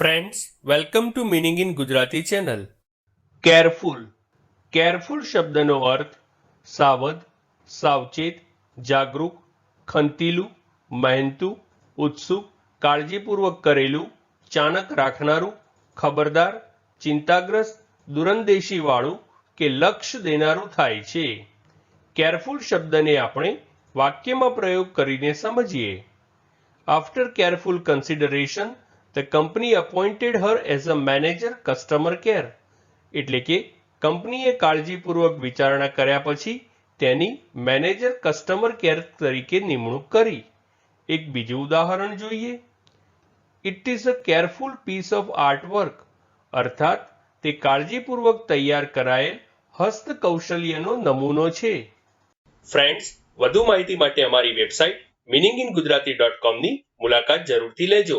Friends welcome to meaning in Gujarati channel careful careful શબ્દનો અર્થ સાવધ સાવચેત જાગૃત ખંતીલું મહેનતું ઉત્સુક કાળજીપૂર્વક કરેલું ચાણક રાખનારું ખબરદાર ચિંતાગ્રસ્ત દુરંદેશીવાળું કે લક્ષ્ય દેનારું થાય છે કેરફુલ શબ્દને આપણે વાક્યમાં પ્રયોગ કરીને સમજીએ after careful consideration the company appointed her as a manager customer care એટલે કે કંપનીએ કાળજીપૂર્વક વિચારણા કર્યા પછી તેની મેનેજર કસ્ટમર કેર તરીકે નિમણૂક કરી. એક બીજું ઉદાહરણ જોઈએ. It is a careful piece of artwork અર્થાત, તે કાળજીપૂર્વક તૈયાર કરાયેલ હસ્તકૌશલ્યનો નમૂનો છે. ફ્રેન્ડ્સ વધુ માહિતી માટે અમારી website meaning in Gujarati dot કોમની મુલાકાત જરૂરથી લેજો.